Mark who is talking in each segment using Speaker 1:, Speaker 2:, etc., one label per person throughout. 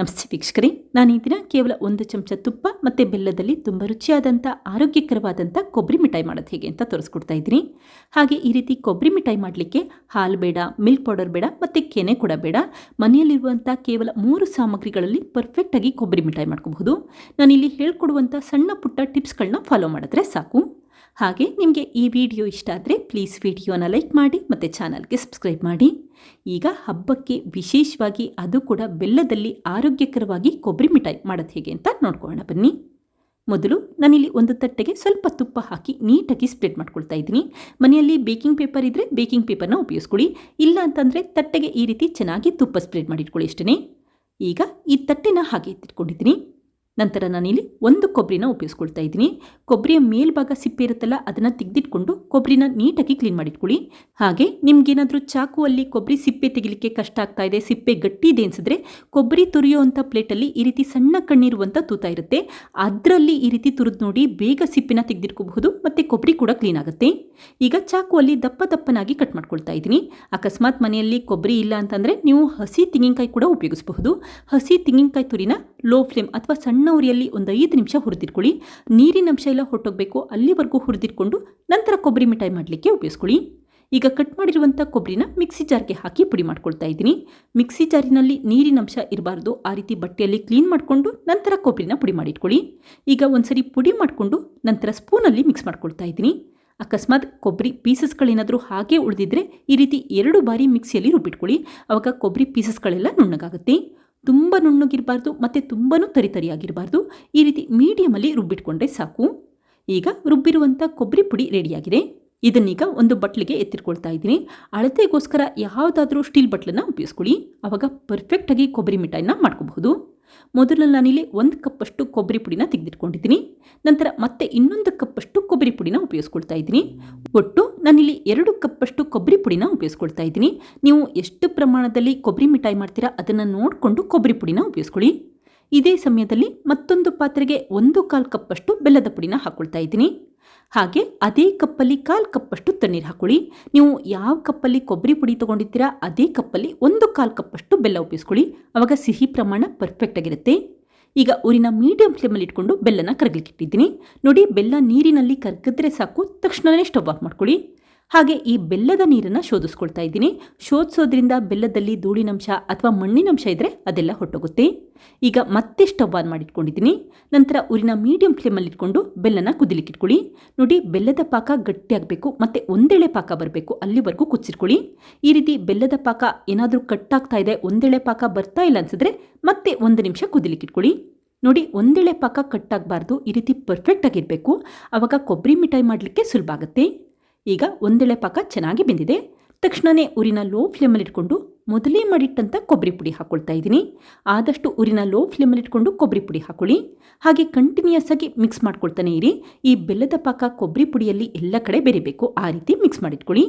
Speaker 1: ನಮಸ್ತೆ ವೀಕ್ಷಕರೇ, ನಾನು ಈ ದಿನ ಕೇವಲ ಒಂದು ಚಮಚ ತುಪ್ಪ ಮತ್ತು ಬೆಲ್ಲದಲ್ಲಿ ತುಂಬ ರುಚಿಯಾದಂಥ ಆರೋಗ್ಯಕರವಾದಂಥ ಕೊಬ್ಬರಿ ಮಿಠಾಯಿ ಮಾಡೋದು ಹೇಗೆ ಅಂತ ತೋರಿಸ್ಕೊಡ್ತಾ ಇದ್ದೀನಿ. ಹಾಗೆ ಈ ರೀತಿ ಕೊಬ್ಬರಿ ಮಿಠಾಯಿ ಮಾಡಲಿಕ್ಕೆ ಹಾಲು ಬೇಡ ಮಿಲ್ಕ್ ಪೌಡರ್ ಬೇಡ ಮತ್ತು ಕೆನೆ ಕೂಡ ಬೇಡ. ಮನೆಯಲ್ಲಿರುವಂಥ ಕೇವಲ ಮೂರು ಸಾಮಗ್ರಿಗಳಲ್ಲಿ ಪರ್ಫೆಕ್ಟಾಗಿ ಕೊಬ್ಬರಿ ಮಿಠಾಯಿ ಮಾಡ್ಕೋಬಹುದು. ನಾನಿಲ್ಲಿ ಹೇಳ್ಕೊಡುವಂಥ ಸಣ್ಣ ಪುಟ್ಟ ಟಿಪ್ಸ್ಗಳನ್ನ ಫಾಲೋ ಮಾಡಿದ್ರೆ ಸಾಕು. ಹಾಗೆ ನಿಮಗೆ ಈ ವಿಡಿಯೋ ಇಷ್ಟ ಆದರೆ ಪ್ಲೀಸ್ ವಿಡಿಯೋನ ಲೈಕ್ ಮಾಡಿ ಮತ್ತು ಚಾನಲ್ಗೆ ಸಬ್ಸ್ಕ್ರೈಬ್ ಮಾಡಿ. ಈಗ ಹಬ್ಬಕ್ಕೆ ವಿಶೇಷವಾಗಿ ಅದು ಕೂಡ ಬೆಲ್ಲದಲ್ಲಿ ಆರೋಗ್ಯಕರವಾಗಿ ಕೊಬ್ಬರಿ ಮಿಠಾಯಿ ಮಾಡೋದು ಹೇಗೆ ಅಂತ ನೋಡ್ಕೊಳ್ಳೋಣ ಬನ್ನಿ. ಮೊದಲು ನಾನಿಲ್ಲಿ ಒಂದು ತಟ್ಟೆಗೆ ಸ್ವಲ್ಪ ತುಪ್ಪ ಹಾಕಿ ನೀಟಾಗಿ ಸ್ಪ್ರೆಡ್ ಮಾಡ್ಕೊಳ್ತಾ ಇದ್ದೀನಿ. ಮನೆಯಲ್ಲಿ ಬೇಕಿಂಗ್ ಪೇಪರ್ ಇದ್ದರೆ ಬೇಕಿಂಗ್ ಪೇಪರ್ನ ಉಪಯೋಗಿಸ್ಕೊಳ್ಳಿ. ಇಲ್ಲ ಅಂತಂದರೆ ತಟ್ಟೆಗೆ ಈ ರೀತಿ ಚೆನ್ನಾಗಿ ತುಪ್ಪ ಸ್ಪ್ರೆಡ್ ಮಾಡಿಟ್ಕೊಳ್ಳಿ ಅಷ್ಟೇ ಈಗ ಈ ತಟ್ಟೆನ ಹಾಗೆ ಎತ್ತಿಟ್ಕೊಂಡಿದ್ದೀನಿ. ನಂತರ ನಾನಿಲ್ಲಿ ಒಂದು ಕೊಬ್ಬರಿನ ಉಪಯೋಗಿಸ್ಕೊಳ್ತಾ ಇದ್ದೀನಿ. ಕೊಬ್ಬರಿಯ ಮೇಲ್ಭಾಗ ಸಿಪ್ಪೆ ಇರುತ್ತಲ್ಲ, ಅದನ್ನು ತೆಗೆದಿಟ್ಕೊಂಡು ಕೊಬ್ಬರಿನ ನೀಟಾಗಿ ಕ್ಲೀನ್ ಮಾಡಿಟ್ಕೊಳ್ಳಿ. ಹಾಗೆ ನಿಮ್ಗೇನಾದರೂ ಚಾಕುವಲ್ಲಿ ಕೊಬ್ಬರಿ ಸಿಪ್ಪೆ ತೆಗಿಲಿಕ್ಕೆ ಕಷ್ಟ ಆಗ್ತಾ ಇದೆ, ಸಿಪ್ಪೆ ಗಟ್ಟಿ ಇದೆ ಅನಿಸಿದ್ರೆ ಕೊಬ್ಬರಿ ತುರಿಯುವಂಥ ಪ್ಲೇಟಲ್ಲಿ ಈ ರೀತಿ ಸಣ್ಣ ಕಣ್ಣಿರುವಂಥ ತೂತ ಇರುತ್ತೆ. ಅದರಲ್ಲಿ ಈ ರೀತಿ ತುರಿದು ನೋಡಿ ಬೇಗ ಸಿಪ್ಪೆನ ತೆಗೆದಿಟ್ಕೋಬಹುದು, ಮತ್ತು ಕೊಬ್ಬರಿ ಕೂಡ ಕ್ಲೀನ್ ಆಗುತ್ತೆ. ಈಗ ಚಾಕುವಲ್ಲಿ ದಪ್ಪ ದಪ್ಪನಾಗಿ ಕಟ್ ಮಾಡ್ಕೊಳ್ತಾ ಇದ್ದೀನಿ. ಅಕಸ್ಮಾತ್ ಮನೆಯಲ್ಲಿ ಕೊಬ್ಬರಿ ಇಲ್ಲ ಅಂತಂದರೆ ನೀವು ಹಸಿ ತೆಂಗಿನಕಾಯಿ ಕೂಡ ಉಪಯೋಗಿಸಬಹುದು. ಹಸಿ ತೆಂಗಿನಕಾಯಿ ತುರಿನ ಲೋ ಫ್ಲೇಮ್ ಅಥವಾ ಸಣ್ಣ ಉರಿಯಲ್ಲಿ ಒಂದು ಐದು ನಿಮಿಷ ಹುರಿದಿಟ್ಕೊಳ್ಳಿ. ನೀರಿನ ಅಂಶ ಎಲ್ಲ ಹೊಟ್ಟೋಗಬೇಕು ಅಲ್ಲಿವರೆಗೂ ಹುರಿದಿಟ್ಕೊಂಡು ನಂತರ ಕೊಬ್ಬರಿ ಮಿಠಾಯಿ ಮಾಡಲಿಕ್ಕೆ ಉಪಯೋಗಿಸ್ಕೊಳ್ಳಿ. ಈಗ ಕಟ್ ಮಾಡಿರುವಂಥ ಕೊಬ್ಬರಿನ ಮಿಕ್ಸಿ ಜಾರ್ಗೆ ಹಾಕಿ ಪುಡಿ ಮಾಡ್ಕೊಳ್ತಾ ಇದ್ದೀನಿ. ಮಿಕ್ಸಿ ಜಾರಿನಲ್ಲಿ ನೀರಿನ ಅಂಶ ಇರಬಾರ್ದು. ಆ ರೀತಿ ಬಟ್ಟೆಯಲ್ಲಿ ಕ್ಲೀನ್ ಮಾಡಿಕೊಂಡು ನಂತರ ಕೊಬ್ಬರಿನ ಪುಡಿ ಮಾಡಿಟ್ಕೊಳ್ಳಿ. ಈಗ ಒಂದ್ಸರಿ ಪುಡಿ ಮಾಡಿಕೊಂಡು ನಂತರ ಸ್ಪೂನಲ್ಲಿ ಮಿಕ್ಸ್ ಮಾಡ್ಕೊಳ್ತಾ ಇದ್ದೀನಿ. ಅಕಸ್ಮಾತ್ ಕೊಬ್ಬರಿ ಪೀಸಸ್ಗಳೇನಾದರೂ ಹಾಗೆ ಉಳಿದಿದ್ರೆ ಈ ರೀತಿ ಎರಡು ಬಾರಿ ಮಿಕ್ಸಿಯಲ್ಲಿ ರುಬ್ಬಿಟ್ಕೊಳ್ಳಿ. ಅವಾಗ ಕೊಬ್ಬರಿ ಪೀಸಸ್ಗಳೆಲ್ಲ ನುಣ್ಣಗಾಗುತ್ತೆ. ತುಂಬ ನುಣ್ಣಗಿರಬಾರ್ದು, ಮತ್ತು ತುಂಬಾ ತರಿತರಿಯಾಗಿರಬಾರ್ದು. ಈ ರೀತಿ ಮೀಡಿಯಮಲ್ಲಿ ರುಬ್ಬಿಟ್ಕೊಂಡ್ರೆ ಸಾಕು. ಈಗ ರುಬ್ಬಿರುವಂಥ ಕೊಬ್ಬರಿ ಪುಡಿ ರೆಡಿಯಾಗಿದೆ. ಇದನ್ನೀಗ ಒಂದು ಬಟ್ಲಿಗೆ ಎತ್ತಿಟ್ಕೊಳ್ತಾ ಇದ್ದೀನಿ. ಅಳತೆಗೋಸ್ಕರ ಯಾವುದಾದ್ರೂ ಸ್ಟೀಲ್ ಬಟ್ಲನ್ನು ಉಪಯೋಗಿಸ್ಕೊಳ್ಳಿ. ಆವಾಗ ಪರ್ಫೆಕ್ಟಾಗಿ ಕೊಬ್ಬರಿ ಮಿಠಾಯಿನ ಮಾಡ್ಕೋಬಹುದು. ಮೊದಲು ನಾನಿಲ್ಲಿ ಒಂದು ಕಪ್ಪಷ್ಟು ಕೊಬ್ಬರಿ ಪುಡಿನ ತೆಗೆದಿಟ್ಕೊಂಡಿದ್ದೀನಿ. ನಂತರ ಮತ್ತೆ ಇನ್ನೊಂದು ಕಪ್ಪಷ್ಟು ಕೊಬ್ಬರಿ ಪುಡಿನ ಉಪಯೋಗಿಸ್ಕೊಳ್ತಾ ಇದ್ದೀನಿ. ಒಟ್ಟು ನಾನಿಲ್ಲಿ ಎರಡು ಕಪ್ಪಷ್ಟು ಕೊಬ್ಬರಿ ಪುಡಿನ ಉಪಯೋಗಿಸ್ಕೊಳ್ತಾ ಇದ್ದೀನಿ. ನೀವು ಎಷ್ಟು ಪ್ರಮಾಣದಲ್ಲಿ ಕೊಬ್ಬರಿ ಮಿಠಾಯಿ ಮಾಡ್ತೀರಾ ಅದನ್ನು ನೋಡಿಕೊಂಡು ಕೊಬ್ಬರಿ ಪುಡಿನ ಉಪಯೋಗಿಸ್ಕೊಳ್ಳಿ. ಇದೇ ಸಮಯದಲ್ಲಿ ಮತ್ತೊಂದು ಪಾತ್ರೆಗೆ ಒಂದು ಕಾಲು ಕಪ್ಪಷ್ಟು ಬೆಲ್ಲದ ಪುಡಿನ ಹಾಕ್ಕೊಳ್ತಾ ಇದ್ದೀನಿ. ಹಾಗೆ ಅದೇ ಕಪ್ಪಲ್ಲಿ ಕಾಲು ಕಪ್ಪಷ್ಟು ತಣ್ಣೀರು ಹಾಕೊಳ್ಳಿ. ನೀವು ಯಾವ ಕಪ್ಪಲ್ಲಿ ಕೊಬ್ಬರಿ ಪುಡಿ ತೊಗೊಂಡಿದ್ದೀರಾ, ಅದೇ ಕಪ್ಪಲ್ಲಿ ಒಂದು ಕಾಲು ಕಪ್ಪಷ್ಟು ಬೆಲ್ಲ ಉಪ್ಪಿಸ್ಕೊಳ್ಳಿ. ಆವಾಗ ಸಿಹಿ ಪ್ರಮಾಣ ಪರ್ಫೆಕ್ಟ್ ಆಗಿರುತ್ತೆ. ಈಗ ಊರಿನ ಮೀಡಿಯಂ ಫ್ಲೇಮಲ್ಲಿ ಇಟ್ಕೊಂಡು ಬೆಲ್ಲನ ಕರಗಲಿಕ್ಕೆ ಇಟ್ಟಿದ್ದೀನಿ ನೋಡಿ, ಬೆಲ್ಲ ನೀರಿನಲ್ಲಿ ಕರಗಿದ್ರೆ ಸಾಕು ತಕ್ಷಣವೇ ಸ್ಟವ್ ಆಫ್ ಮಾಡ್ಕೊಳ್ಳಿ. ಹಾಗೆ ಈ ಬೆಲ್ಲದ ನೀರನ್ನು ಶೋಧಿಸ್ಕೊಳ್ತಾ ಇದ್ದೀನಿ. ಶೋಧಿಸೋದ್ರಿಂದ ಬೆಲ್ಲದಲ್ಲಿ ಧೂಳಿನಂಶ ಅಥವಾ ಮಣ್ಣಿನಂಶ ಇದ್ದರೆ ಅದೆಲ್ಲ ಹೊಟ್ಟೋಗುತ್ತೆ ಈಗ ಮತ್ತೆ ಸ್ಟವ್ ಆನ್ ಮಾಡಿಟ್ಕೊಂಡಿದ್ದೀನಿ. ನಂತರ ಊರಿನ ಮೀಡಿಯಂ ಫ್ಲೇಮಲ್ಲಿ ಇಟ್ಕೊಂಡು ಬೆಲ್ಲನ ಕುದಿಲಿಕ್ಕೆ ಇಟ್ಕೊಳ್ಳಿ. ನೋಡಿ, ಬೆಲ್ಲದ ಪಾಕ ಗಟ್ಟಿಯಾಗಬೇಕು, ಮತ್ತು ಒಂದೆಳೆ ಪಾಕ ಬರಬೇಕು, ಅಲ್ಲಿವರೆಗೂ ಕುದಿಸಿಟ್ಕೊಳ್ಳಿ. ಈ ರೀತಿ ಬೆಲ್ಲದ ಪಾಕ ಏನಾದರೂ ಕಟ್ಟಾಗ್ತಾ ಇದೆ, ಒಂದೆಳೆ ಪಾಕ ಬರ್ತಾ ಇಲ್ಲ ಅನ್ಸಿದ್ರೆ ಮತ್ತೆ ಒಂದು ನಿಮಿಷ ಕುದಿಲಿಕ್ಕೆ ಇಟ್ಕೊಳ್ಳಿ. ನೋಡಿ, ಒಂದೆಳೆ ಪಾಕ ಕಟ್ಟಾಗಬಾರ್ದು, ಈ ರೀತಿ ಪರ್ಫೆಕ್ಟಾಗಿರಬೇಕು ಆವಾಗ ಕೊಬ್ಬರಿ ಮಿಠಾಯಿ ಮಾಡಲಿಕ್ಕೆ ಸುಲಭ ಆಗುತ್ತೆ. ಈಗ ಒಂದೆಳೆ ಪಾಕ ಚೆನ್ನಾಗಿ ಬೆಂದಿದೆ. ತಕ್ಷಣವೇ ಉರಿನ ಲೋ ಫ್ಲೇಮಲ್ಲಿ ಇಟ್ಕೊಂಡು ಮೊದಲೇ ಮಾಡಿಟ್ಟಂಥ ಕೊಬ್ಬರಿ ಪುಡಿ ಹಾಕ್ಕೊಳ್ತಾ ಇದ್ದೀನಿ. ಆದಷ್ಟು ಉರಿನ ಲೋ ಫ್ಲೇಮಲ್ಲಿ ಇಟ್ಕೊಂಡು ಕೊಬ್ಬರಿ ಪುಡಿ ಹಾಕೊಳ್ಳಿ. ಹಾಗೆ ಕಂಟಿನ್ಯೂಸ್ ಆಗಿ ಮಿಕ್ಸ್ ಮಾಡ್ಕೊಳ್ತಾನೆ ಇರಿ. ಈ ಬೆಲ್ಲದ ಪಾಕ ಕೊಬ್ಬರಿ ಪುಡಿಯಲ್ಲಿ ಎಲ್ಲ ಕಡೆ ಬೆರಿಬೇಕು. ಆ ರೀತಿ ಮಿಕ್ಸ್ ಮಾಡಿಟ್ಕೊಳ್ಳಿ.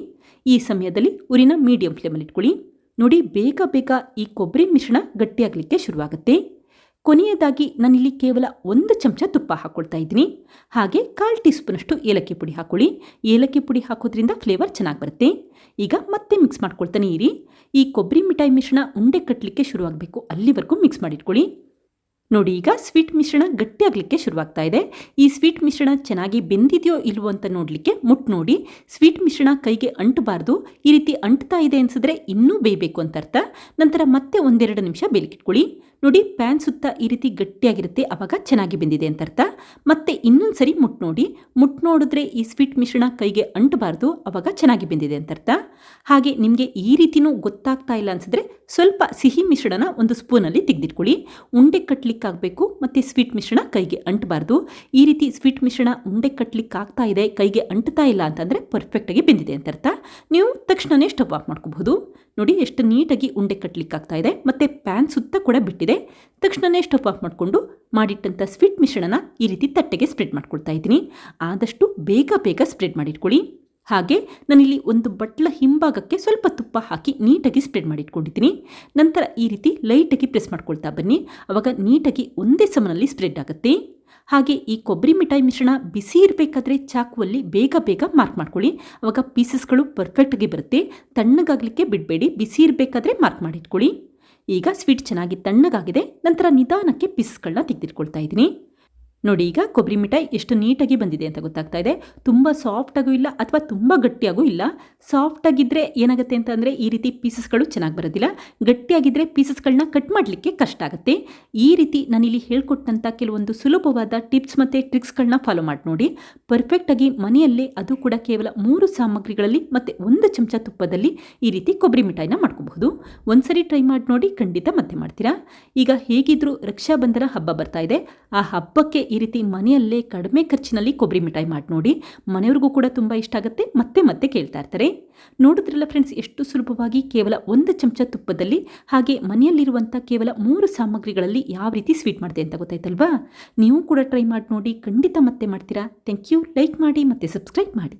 Speaker 1: ಈ ಸಮಯದಲ್ಲಿ ಉರಿನ ಮೀಡಿಯಂ ಫ್ಲೇಮಲ್ಲಿ ಇಟ್ಕೊಳ್ಳಿ. ನೋಡಿ, ಬೇಗ ಬೇಗ ಈ ಕೊಬ್ಬರಿ ಮಿಶ್ರಣ ಗಟ್ಟಿಯಾಗಲಿಕ್ಕೆ ಶುರುವಾಗುತ್ತೆ. ಕೊನೆಯದಾಗಿ ನಾನಿಲ್ಲಿ ಕೇವಲ ಒಂದು ಚಮಚ ತುಪ್ಪ ಹಾಕ್ಕೊಳ್ತಾ ಇದ್ದೀನಿ. ಹಾಗೆ ಕಾಲು ಟೀ ಸ್ಪೂನಷ್ಟು ಏಲಕ್ಕಿ ಪುಡಿ ಹಾಕ್ಕೊಳ್ಳಿ ಏಲಕ್ಕಿ ಪುಡಿ ಹಾಕೋದ್ರಿಂದ ಫ್ಲೇವರ್ ಚೆನ್ನಾಗಿ ಬರುತ್ತೆ. ಈಗ ಮತ್ತೆ ಮಿಕ್ಸ್ ಮಾಡ್ಕೊಳ್ತಾನೆ ಇರಿ. ಈ ಕೊಬ್ಬರಿ ಮಿಠಾಯಿ ಮಿಶ್ರಣ ಉಂಡೆ ಕಟ್ಟಲಿಕ್ಕೆ ಶುರುವಾಗಬೇಕು. ಅಲ್ಲಿವರೆಗೂ ಮಿಕ್ಸ್ ಮಾಡಿಟ್ಕೊಳ್ಳಿ. ನೋಡಿ, ಈಗ ಸ್ವೀಟ್ ಮಿಶ್ರಣ ಗಟ್ಟಿಯಾಗಲಿಕ್ಕೆ ಶುರುವಾಗ್ತಾ ಇದೆ. ಈ ಸ್ವೀಟ್ ಮಿಶ್ರಣ ಚೆನ್ನಾಗಿ ಬೆಂದಿದೆಯೋ ಇಲ್ವೋ ಅಂತ ನೋಡಲಿಕ್ಕೆ ಮುಟ್ಟು ನೋಡಿ. ಸ್ವೀಟ್ ಮಿಶ್ರಣ ಕೈಗೆ ಅಂಟಬಾರ್ದು. ಈ ರೀತಿ ಅಂಟ್ತಾ ಇದೆ ಅನಿಸಿದ್ರೆ ಇನ್ನೂ ಬೇಯಬೇಕು ಅಂತ ಅರ್ಥ. ನಂತರ ಮತ್ತೆ ಒಂದೆರಡು ನಿಮಿಷ ಬೇಲಿಕಿಟ್ಕೊಳ್ಳಿ. ನೋಡಿ ಪ್ಯಾನ್ ಸುತ್ತ ಈ ರೀತಿ ಗಟ್ಟಿಯಾಗಿರುತ್ತೆ ಆವಾಗ ಚೆನ್ನಾಗಿ ಬೆಂದಿದೆ ಅಂತ ಅರ್ಥ. ಮತ್ತೆ ಇನ್ನೊಂದು ಸರಿ ಮುಟ್ಟು ನೋಡಿ. ಮುಟ್ಟು ನೋಡಿದ್ರೆ ಈ ಸ್ವೀಟ್ ಮಿಶ್ರಣ ಕೈಗೆ ಅಂಟಬಾರ್ದು, ಅವಾಗ ಚೆನ್ನಾಗಿ ಬೆಂದಿದೆ ಅಂತ ಅರ್ಥ. ಹಾಗೆ ನಿಮಗೆ ಈ ರೀತಿನೂ ಗೊತ್ತಾಗ್ತಾ ಇಲ್ಲ ಅನಿಸಿದ್ರೆ ಸ್ವಲ್ಪ ಸಿಹಿ ಮಿಶ್ರಣನ ಒಂದು ಸ್ಪೂನಲ್ಲಿ ತೆಗೆದಿಟ್ಕೊಳ್ಳಿ. ಉಂಡೆ ಕಟ್ಟಲಿಕ್ಕಾಗಬೇಕು ಮತ್ತು ಸ್ವೀಟ್ ಮಿಶ್ರಣ ಕೈಗೆ ಅಂಟಬಾರ್ದು. ಈ ರೀತಿ ಸ್ವೀಟ್ ಮಿಶ್ರಣ ಉಂಡೆ ಕಟ್ಟಲಿಕ್ಕೆ ಆಗ್ತಾ ಇದೆ, ಕೈಗೆ ಅಂಟ್ತಾ ಇಲ್ಲ ಅಂತಂದರೆ ಪರ್ಫೆಕ್ಟಾಗಿ ಬೆಂದಿದೆ ಅಂತ ಅರ್ಥ. ನೀವು ತಕ್ಷಣವೇ ಸ್ಟವ್ ಆಫ್ ಮಾಡ್ಕೋಬಹುದು. ನೋಡಿ ಎಷ್ಟು ನೀಟಾಗಿ ಉಂಡೆ ಕಟ್ಟಲಿಕ್ಕಾಗ್ತಾ ಇದೆ, ಮತ್ತು ಪ್ಯಾನ್ ಸುತ್ತ ಕೂಡ ಬಿಟ್ಟಿದೆ. ತಕ್ಷಣವೇ ಸ್ಟವ್ ಆಫ್ ಮಾಡಿಕೊಂಡು ಮಾಡಿಟ್ಟಂಥ ಸ್ವೀಟ್ ಮಿಶ್ರಣನ ಈ ರೀತಿ ತಟ್ಟೆಗೆ ಸ್ಪ್ರೆಡ್ ಮಾಡ್ಕೊಳ್ತಾ ಇದ್ದೀನಿ. ಆದಷ್ಟು ಬೇಗ ಬೇಗ ಸ್ಪ್ರೆಡ್ ಮಾಡಿಟ್ಕೊಳ್ಳಿ. ಹಾಗೆ ನಾನಿಲ್ಲಿ ಒಂದು ಬಟ್ಲ ಹಿಂಭಾಗಕ್ಕೆ ಸ್ವಲ್ಪ ತುಪ್ಪ ಹಾಕಿ ನೀಟಾಗಿ ಸ್ಪ್ರೆಡ್ ಮಾಡಿಟ್ಕೊಂಡಿದ್ದೀನಿ. ನಂತರ ಈ ರೀತಿ ಲೈಟಾಗಿ ಪ್ರೆಸ್ ಮಾಡ್ಕೊಳ್ತಾ ಬನ್ನಿ. ಆವಾಗ ನೀಟಾಗಿ ಒಂದೇ ಸಮನಲ್ಲಿ ಸ್ಪ್ರೆಡ್ ಆಗುತ್ತೆ. ಹಾಗೆ ಈ ಕೊಬ್ಬರಿ ಮಿಠಾಯಿ ಮಿಶ್ರಣ ಬಿಸಿ ಇರಬೇಕಾದ್ರೆ ಚಾಕುವಲ್ಲಿ ಬೇಗ ಬೇಗ ಮಾರ್ಕ್ ಮಾಡ್ಕೊಳ್ಳಿ. ಆವಾಗ ಪೀಸಸ್ಗಳು ಪರ್ಫೆಕ್ಟಾಗಿ ಬರುತ್ತೆ. ತಣ್ಣಗಾಗಲಿಕ್ಕೆ ಬಿಡಬೇಡಿ. ಬಿಸಿ ಇರಬೇಕಾದ್ರೆ ಮಾರ್ಕ್ ಮಾಡಿಟ್ಕೊಳ್ಳಿ. ಈಗ ಸ್ವೀಟ್ ಚೆನ್ನಾಗಿ ತಣ್ಣಗಾಗಿದೆ. ನಂತರ ನಿಧಾನಕ್ಕೆ ಪೀಸ್ಗಳನ್ನ ತೆಗೆದಿಟ್ಕೊಳ್ತಾ ಇದ್ದೀನಿ. ನೋಡಿ, ಈಗ ಕೊಬ್ಬರಿ ಮಿಠಾಯಿ ಎಷ್ಟು ನೀಟಾಗಿ ಬಂದಿದೆ ಅಂತ ಗೊತ್ತಾಗ್ತಾ ಇದೆ. ತುಂಬ ಸಾಫ್ಟಾಗೂ ಇಲ್ಲ ಅಥವಾ ತುಂಬ ಗಟ್ಟಿಯಾಗೂ ಇಲ್ಲ. ಸಾಫ್ಟಾಗಿದ್ದರೆ ಏನಾಗುತ್ತೆ ಅಂತ ಈ ರೀತಿ ಪೀಸಸ್ಗಳು ಚೆನ್ನಾಗಿ ಬರೋದಿಲ್ಲ. ಗಟ್ಟಿಯಾಗಿದ್ದರೆ ಪೀಸಸ್ಗಳನ್ನ ಕಟ್ ಮಾಡಲಿಕ್ಕೆ ಕಷ್ಟ ಆಗುತ್ತೆ. ಈ ರೀತಿ ನಾನಿಲ್ಲಿ ಹೇಳ್ಕೊಟ್ಟಂಥ ಕೆಲವೊಂದು ಸುಲಭವಾದ ಟಿಪ್ಸ್ ಮತ್ತು ಟ್ರಿಕ್ಸ್ಗಳನ್ನ ಫಾಲೋ ಮಾಡಿ ನೋಡಿ. ಪರ್ಫೆಕ್ಟಾಗಿ ಮನೆಯಲ್ಲೇ ಅದು ಕೂಡ ಕೇವಲ ಮೂರು ಸಾಮಗ್ರಿಗಳಲ್ಲಿ ಮತ್ತು ಒಂದು ಚಮಚ ತುಪ್ಪದಲ್ಲಿ ಈ ರೀತಿ ಕೊಬ್ಬರಿ ಮಿಠಾಯಿನ ಮಾಡ್ಕೋಬಹುದು. ಒಂದ್ಸರಿ ಟ್ರೈ ಮಾಡಿ ನೋಡಿ ಖಂಡಿತ ಮತ್ತೆ ಮಾಡ್ತೀರಾ? ಈಗ ಹೇಗಿದ್ರೂ ರಕ್ಷಾಬಂಧನ ಹಬ್ಬ ಬರ್ತಾ ಇದೆ. ಆ ಹಬ್ಬಕ್ಕೆ ಈ ರೀತಿ ಮನೆಯಲ್ಲೇ ಕಡಿಮೆ ಖರ್ಚಿನಲ್ಲಿ ಕೊಬ್ಬರಿ ಮಿಠಾಯಿ ಮಾಡಿ ನೋಡಿ. ಮನೆಯವ್ರಿಗೂ ಕೂಡ ತುಂಬ ಇಷ್ಟ ಆಗುತ್ತೆ. ಮತ್ತೆ ಮತ್ತೆ ಕೇಳ್ತಾ ಇರ್ತಾರೆ. ನೋಡಿದ್ರಲ್ಲ ಫ್ರೆಂಡ್ಸ್ ಎಷ್ಟು ಸುಲಭವಾಗಿ ಕೇವಲ ಒಂದು ಚಮಚ ತುಪ್ಪದಲ್ಲಿ ಹಾಗೆ ಮನೆಯಲ್ಲಿರುವಂಥ ಕೇವಲ ಮೂರು ಸಾಮಗ್ರಿಗಳಲ್ಲಿ ಯಾವ ರೀತಿ ಸ್ವೀಟ್ ಮಾಡಿದೆ ಅಂತ ಗೊತ್ತಾಯ್ತಲ್ವಾ? ನೀವು ಕೂಡ ಟ್ರೈ ಮಾಡಿ ನೋಡಿ. ಖಂಡಿತ ಮತ್ತೆ ಮಾಡ್ತೀರಾ? ಥ್ಯಾಂಕ್ ಯು ಲೈಕ್ ಮಾಡಿ ಮತ್ತು ಸಬ್ಸ್ಕ್ರೈಬ್ ಮಾಡಿ.